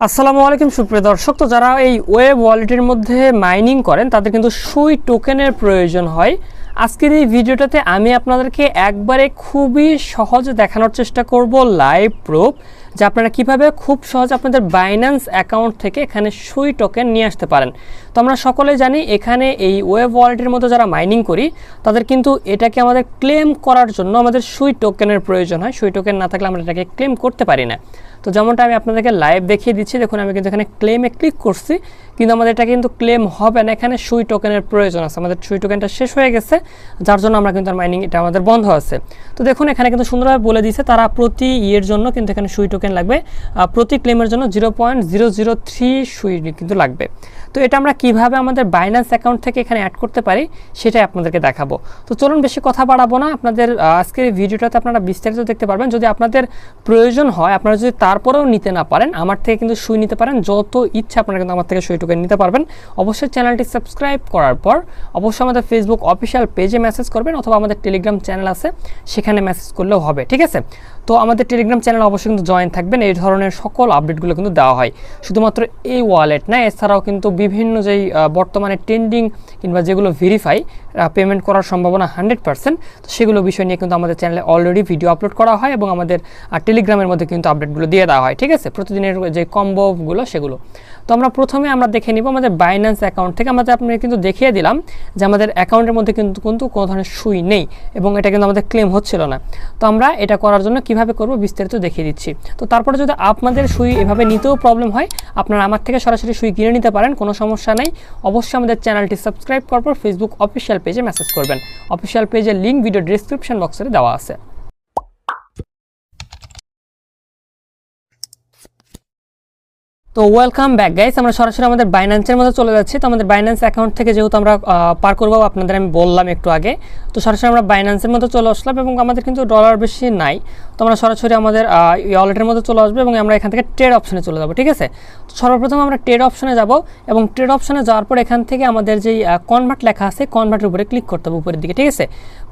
আসসালামু আলাইকুম, সুপ্রিয় দর্শক। তো যারা এই ওয়েব ওয়ালেটের মধ্যে মাইনিং করেন, তাদের কিন্তু সুই টোকেনের প্রয়োজন হয়। আজকের এই ভিডিওটাতে আমি আপনাদেরকে একবারে খুবই সহজে দেখানোর চেষ্টা করব লাইভ প্রুফ, যে আপনারা কীভাবে খুব সহজে আপনাদের বাইন্যান্স অ্যাকাউন্ট থেকে এখানে সুই টোকেন নিয়ে আসতে পারেন। তো আমরা সকলে জানি, এখানে এই ওয়েব ওয়ালেটের মধ্যে যারা মাইনিং করি, তাদের কিন্তু এটাকে আমাদের ক্লেম করার জন্য আমাদের সুই টোকেনের প্রয়োজন হয়। সুই টোকেন না থাকলে আমরা এটাকে ক্লেম করতে পারি না। তো যেমনটা আমি আপনাদেরকে লাইভ দেখিয়ে দিচ্ছি, দেখুন আমি কিন্তু এখানে ক্লেমে ক্লিক করছি, কিন্তু আমাদের এটা কিন্তু ক্লেম হবে না। এখানে সুই টোকেনের প্রয়োজন আছে। আমাদের সুই টোকেনটা শেষ হয়ে গেছে, যার জন্য আমরা কিন্তু মাইনিং এটা আমাদের বন্ধ আছে। তো দেখুন, এখানে কিন্তু সুন্দরভাবে বলে দিয়েছে, তারা প্রতি ইয়ের জন্য কিন্তু এখানে সুই টোকেন লাগবে প্রতি ক্লেমের জন্য zero point zero zero three সুই কিন্তু লাগবে। তো এটা আমরা কীভাবে আমাদের বাইন্যান্স অ্যাকাউন্ট থেকে এখানে অ্যাড করতে পারি, সেটাই আপনাদেরকে দেখাবো। তো চলুন বেশি কথা বাড়াবো না, আপনাদের আজকের ভিডিওটাতে আপনারা বিস্তারিত দেখতে পারবেন। যদি আপনাদের প্রয়োজন হয়, আপনারা যদি তারপরেও নিতে না পারেন, আমার থেকে কিন্তু সুই নিতে পারেন। যত ইচ্ছা আপনারা কিন্তু আমার থেকে সুই টোকেন নিতে পারবেন। অবশ্যই চ্যানেলটি সাবস্ক্রাইব করার পর অবশ্যই আমাদের ফেসবুক অফিসিয়াল পেজে মেসেজ করবেন অথবা আমাদের টেলিগ্রাম চ্যানেল আছে, সেখানে মেসেজ করলেও হবে, ঠিক আছে? তো আমাদের টেলিগ্রাম চ্যানেল অবশ্যই কিন্তু জয়েন থাকবেন। এই ধরনের সকল আপডেটগুলো কিন্তু দেওয়া হয়। শুধুমাত্র এই ওয়ালেট না, এছাড়াও কিন্তু বিভিন্ন যেই বর্তমানে ট্রেন্ডিং কিংবা যেগুলো ভেরিফাই পেমেন্ট করার সম্ভাবনা হান্ড্রেড পার্সেন্ট তো সেগুলো বিষয় নিয়ে কিন্তু আমাদের চ্যানেলে অলরেডি ভিডিও আপলোড করা হয় এবং আমাদের টেলিগ্রামের মধ্যে কিন্তু আপডেটগুলো দিয়ে দেওয়া হয়। ঠিক আছে? প্রতিদিনের যে কম্বোগুলো সেগুলো। তো আমরা প্রথমে আমরা দেখে নিব আমাদের বাইন্যান্স অ্যাকাউন্ট থেকে। আমাদের আপনি কিন্তু দেখিয়ে দিলাম যে আমাদের অ্যাকাউন্টের মধ্যে কিন্তু কিন্তু কোনো ধরনের সুই নেই এবং এটা কিন্তু আমাদের ক্লেম হচ্ছিল না। তো আমরা এটা করার জন্য কীভাবে করব বিস্তারিত দেখিয়ে দিচ্ছি। তো তারপরে যদি আপনাদের সুই এভাবে নিতেও প্রবলেম হয়, আপনারা আমার থেকে সরাসরি সুই কিনে নিতে পারেন, কোনো সমস্যা নেই। অবশ্যই আমাদের চ্যানেলটি সাবস্ক্রাইব করার পর ফেসবুক অফিসিয়াল পেজে মেসেজ করবেন। অফিসিয়াল পেজের লিঙ্ক ভিডিও ডিসক্রিপশন বক্সে দেওয়া আছে। তো ওয়েলকাম ব্যাক গাইস আমরা সরাসরি আমাদের বাইন্যান্সের মধ্যে চলে যাচ্ছি। তো আমাদের বাইন্যান্স অ্যাকাউন্ট থেকে যেহেতু আমরা পার করব, আপনাদের আমি বললাম একটু আগে, তো সরাসরি আমরা বাইন্যান্সের মধ্যে চলে আসলাম এবং আমাদের কিন্তু ডলার বেশি নাই। তো আমরা সরাসরি আমাদের ওয়ালেটের মধ্যে চলে আসব এবং আমরা এখান থেকে ট্রেড অপশনে চলে যাব, ঠিক আছে? সর্বপ্রথম আমরা ট্রেড অপশনে যাব এবং ট্রেড অপশনে যাওয়ার পর এখান থেকে আমাদের যেই কনভার্ট লেখা আছে কনভার্টের উপরে ক্লিক করতে হবে উপরের দিকে, ঠিক আছে?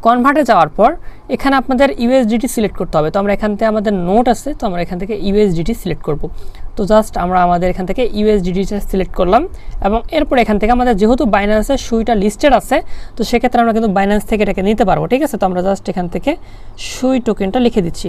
কনভার্টে যাওয়ার পর এখানে আপনাদের ইউএসডিটি সিলেক্ট করতে হবে। তো আমরা এখান থেকে আমাদের নোট আছে, তো আমরা এখান থেকে ইউএসডিটি সিলেক্ট করব। তো জাস্ট আমরা আমাদের এখান থেকে ইউএসডিটিটা সিলেক্ট করলাম এবং এরপর এখান থেকে আমাদের যেহেতু বাইন্যান্সের সুইটা লিস্টেড আছে, তো সেক্ষেত্রে আমরা কিন্তু বাইন্যান্স থেকে এটাকে নিতে পারব, ঠিক আছে? তো আমরা জাস্ট এখান থেকে সুই টোকেনটা লিখে দিচ্ছি।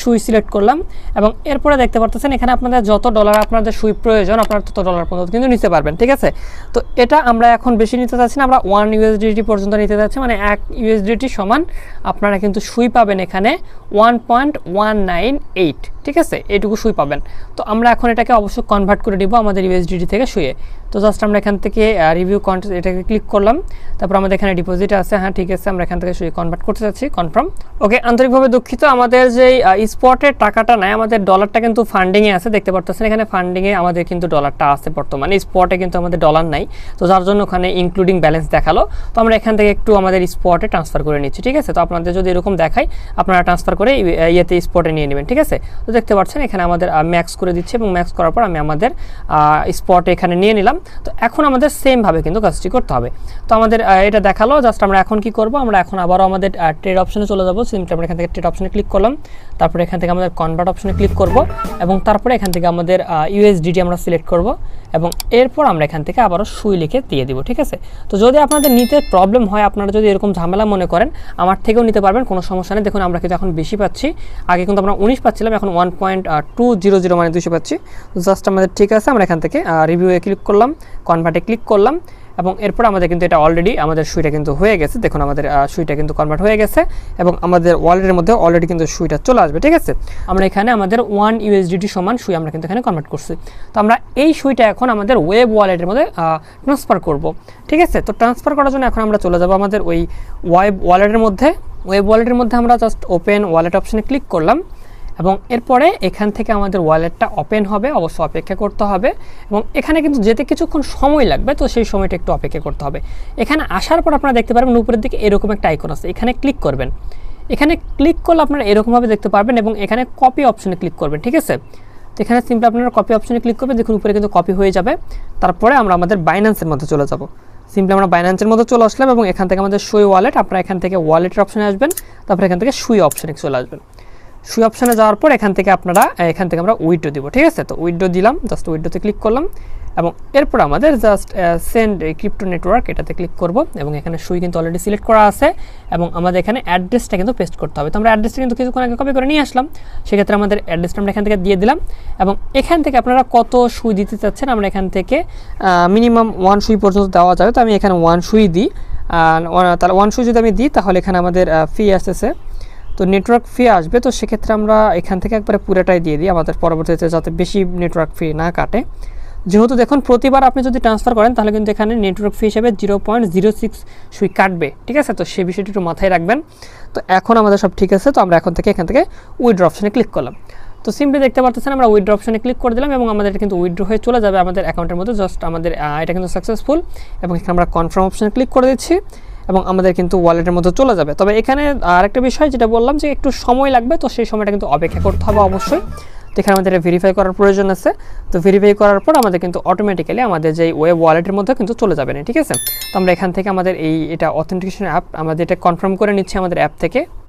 সুই সিলেক্ট করলাম এবং এরপরে দেখতে পারতেছেন এখানে আপনাদের যত ডলার আপনাদের সুই প্রয়োজন, আপনারা তত ডলার পর্যন্ত কিন্তু নিতে পারবেন, ঠিক আছে? তো এটা আমরা এখন বেশি নিতে চাচ্ছি না, আমরা ওয়ান ইউএসডিটি পর্যন্ত নিতে চাচ্ছি মানে এক ইউএসডিটি সমান আপনারা কিন্তু সুই পাবেন এখানে one point one nine eight ঠিক আছে? এইটুকু সুই পাবেন। তো আমরা এখন এটাকে অবশ্যই কনভার্ট করে দিব আমাদের ইউএসডিটি থেকে শুয়ে তো জাস্ট আমরা এখান থেকে রিভিউ কন্ট এটাকে ক্লিক করলাম, তারপর আমাদের এখানে ডিপোজিট আছে হ্যাঁ ঠিক আছে, আমরা এখান থেকে শুয়ে কনভার্ট করতে চাচ্ছি কনফার্ম ওকে আন্তরিকভাবে দুঃখিত, আমাদের যে স্পটের টাকাটা নাই, আমাদের ডলারটা কিন্তু ফান্ডিংয়ে আছে, দেখতে পারতেছেন। এখানে ফান্ডিংয়ে আমাদের কিন্তু ডলারটা আছে বর্তমানে স্পটে কিন্তু আমাদের ডলার নাই। তো যার জন্য ওখানে ইনক্লুডিং ব্যালেন্স দেখাল। তো আমরা এখান থেকে একটু আমাদের স্পটে ট্রান্সফার করে নিচ্ছি, ঠিক আছে? তো আপনাদের যদি এরকম দেখায় আপনারা ট্রান্সফার করে ইয়েতে স্পটে নিয়ে নেবেন, ঠিক আছে? তো দেখতে পাচ্ছেন, এখানে আমাদের ম্যাক্স করে দিচ্ছে এবং ম্যাক্স করার পর আমি আমাদের স্পটে এখানে নিয়ে নিলাম। তো এখন আমাদের সেমভাবে কিন্তু কাজটি করতে হবে। তো আমাদের এটা দেখাল জাস্ট আমরা এখন কি করব? আমরা এখন আবারও আমাদের ট্রেড অপশনে চলে যাব। সিমটা আমরা এখান থেকে ট্রেড অপশনে ক্লিক করলাম। তারপরে এখান থেকে আমাদের কনভার্ট অপশনে ক্লিক করব এবং তারপরে এখান থেকে আমাদের ইউএসডিটি আমরা সিলেক্ট করব এবং এরপর আমরা এখান থেকে আবারও সুই লিখে দিয়ে দিব, ঠিক আছে? তো যদি আপনাদের নিতে প্রবলেম হয়, আপনারা যদি এরকম ঝামেলা মনে করেন, আমার থেকেও নিতে পারবেন, কোনো সমস্যা নেই। দেখুন, আমরা কিন্তু এখন বেশি পাচ্ছি। আগে কিন্তু আমরা উনিশ পাচ্ছিলাম, এখন one point two zero zero মানে দুশো পাচ্ছি। জাস্ট আমাদের ঠিক আছে, আমরা এখান থেকে রিভিউয়ে ক্লিক করলাম কনভার্টে ক্লিক করলাম। এবং এরপর আমাদের কিন্তু এটা অলরেডি আমাদের সুইটা কিন্তু হয়ে গেছে। দেখুন আমাদের সুইটা কিন্তু কনভার্ট হয়ে গেছে এবং আমাদের ওয়ালেটের মধ্যে অলরেডি কিন্তু সুইটা চলে আসবে, ঠিক আছে? আমরা এখানে আমাদের ওয়ান ইউএসডিটি সমান সুই আমরা কিন্তু এখানে কনভার্ট করছি। তো আমরা এই সুইটা এখন আমাদের ওয়েব ওয়ালেটের মধ্যে ট্রান্সফার করব, ঠিক আছে? তো ট্রান্সফার করার জন্য এখন আমরা চলে যাব আমাদের ওই ওয়েব ওয়ালেটের মধ্যে। ওয়েব ওয়ালেটের মধ্যে আমরা জাস্ট ওপেন ওয়ালেট অপশানে ক্লিক করলাম। এবং এরপরে এখান থেকে আমাদের ওয়ালেটটা ওপেন হবে, অবশ্য অপেক্ষা করতে হবে এবং এখানে কিন্তু যেতে কিছুক্ষণ সময় লাগবে, তো সেই সময়টা একটু অপেক্ষা করতে হবে। এখানে আসার পর আপনারা দেখতে পারবেন উপরের দিকে এরকম একটা আইকন আছে, এখানে ক্লিক করবেন। এখানে ক্লিক করলে আপনারা এরকমভাবে দেখতে পারবেন এবং এখানে কপি অপশনে ক্লিক করবেন, ঠিক আছে? তো এখানে সিম্পলি আপনারা কপি অপশনে ক্লিক করবেন, দেখুন উপরে কিন্তু কপি হয়ে যাবে। তারপরে আমরা আমাদের বাইন্যান্সের মধ্যে চলে যাব। সিম্পলি আমরা বাইন্যান্সের মধ্যে চলে আসলাম এবং এখান থেকে আমাদের সুই ওয়ালেট আপনারা এখান থেকে ওয়ালেটের অপশনে আসবেন, তারপরে এখান থেকে সুই অপশনে চলে আসবেন। সুই অপশানে যাওয়ার পর এখান থেকে আপনারা এখান থেকে আমরা উইড্রো দিব, ঠিক আছে? তো উইড্রো দিলাম জাস্ট উইড্রোতে ক্লিক করলাম এবং এরপর আমাদের জাস্ট সেন্ড ক্রিপ্টো নেটওয়ার্ক এটাতে ক্লিক করব এবং এখানে সুই কিন্তু অলরেডি সিলেক্ট করা আছে এবং আমাদের এখানে অ্যাড্রেসটা কিন্তু পেস্ট করতে হবে। তো আমরা অ্যাড্রেসটা কিন্তু কিছুক্ষণ আগে কপি করে নিয়ে আসলাম, সেক্ষেত্রে আমাদের অ্যাড্রেসটা আমরা এখান থেকে দিয়ে দিলাম এবং এখান থেকে আপনারা কত সুই দিতে চাচ্ছেন আমরা এখান থেকে মিনিমাম ওয়ান সুই পর্যন্ত দেওয়া যাবে। তো আমি এখানে ওয়ান সুই দিই তাহলে ওয়ান সুই যদি আমি দিই, তাহলে এখানে আমাদের ফি আসতেছে তো নেটওয়ার্ক ফি আসবে, তো সেক্ষেত্রে আমরা এখান থেকে একবারে পুরোটাই দিয়ে দিই আমাদের পরবর্তীতে যাতে বেশি নেটওয়ার্ক ফি না কাটে। যেহেতু দেখুন প্রতিবার আপনি যদি ট্রান্সফার করেন, তাহলে কিন্তু এখানে নেটওয়ার্ক ফি হিসেবে জিরো পয়েন্ট জিরো সিক্স সুই কাটবে, ঠিক আছে? তো সেই বিষয়টি একটু মাথায় রাখবেন। তো এখন আমাদের সব ঠিক আছে, তো আমরা এখন থেকে এখান থেকে উইড্রো অপশানে ক্লিক করলাম। তো সিম্পলি দেখতে পারতেছেন আমরা উইড্রো অপশানে ক্লিক করে দিলাম এবং আমাদের কিন্তু উইড্রো হয়ে চলে যাবে আমাদের অ্যাকাউন্টের মধ্যে জাস্ট আমাদের এটা কিন্তু সাকসেসফুল এবং এখানে আমরা কনফার্ম অপশানে ক্লিক করে দিচ্ছি। এবং আমাদের কিন্তু ওয়ালেটের মধ্যে চলে যাবে। তবে এখানে আরেকটা বিষয় যেটা বললাম যে একটু সময় লাগবে, তো সেই সময়টা কিন্তু অপেক্ষা করতে হবে অবশ্যই। তো এখানে আমাদের ভেরিফাই করার প্রয়োজন আছে। তো ভেরিফাই করার পর আমাদের কিন্তু অটোমেটিক্যালি আমাদের যে ওয়েব ওয়ালেটের মধ্যে কিন্তু চলে যাবে না, ঠিক আছে? তো আমরা এখান থেকে আমাদের এই এটা অথেন্টিকেশন অ্যাপ আমাদের এটা কনফার্ম করে নিচ্ছি আমাদের অ্যাপ থেকে।